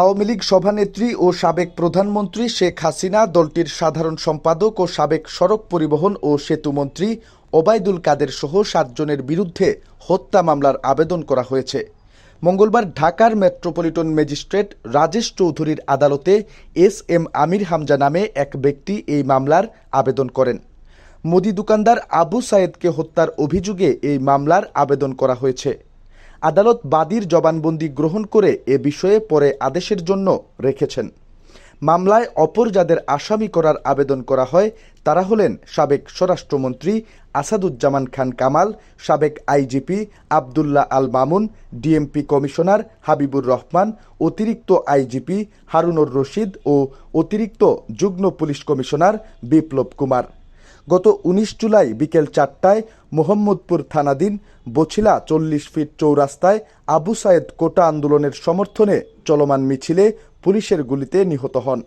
আওয়ামী লীগ সভানেত্রী ও সাবেক প্রধানমন্ত্রী শেখ হাসিনা, দলটির সাধারণ সম্পাদক ও সাবেক সড়ক পরিবহন ও সেতুমন্ত্রী ওবায়দুল কাদের সহ সাতজনের বিরুদ্ধে হত্যা মামলার আবেদন করা হয়েছে। মঙ্গলবার ঢাকার মেট্রোপলিটন ম্যাজিস্ট্রেট রাজেশ চৌধুরীর আদালতে এস এম আমির হামজা নামে এক ব্যক্তি এই মামলার আবেদন করেন। মুদি দোকানদার আবু সায়েদকে হত্যার অভিযোগে এই মামলার আবেদন করা হয়েছে। আদালত বাদীর জবানবন্দি গ্রহণ করে এ বিষয়ে পরে আদেশের জন্য রেখেছেন। মামলায় অপর যাদের আসামি করার আবেদন করা হয়, তারা হলেন সাবেক স্বরাষ্ট্রমন্ত্রী আসাদুজ্জামান খান কামাল, সাবেক IGP Abdullah Al Mamun, DMP commissioner Habibur Rahman, অতিরিক্ত আইজিপি হারুনুর রশিদ ও অতিরিক্ত যুগ্ম পুলিশ কমিশনার বিপ্লব কুমার। গত উনিশ জুলাই বিকেল চারটায় মোহাম্মদপুর থানাধীন বছিলা চল্লিশ ফিট চৌরাস্তায় আবু সায়েদ কোটা আন্দোলনের সমর্থনে চলমান মিছিলে পুলিশের গুলিতে নিহত হন।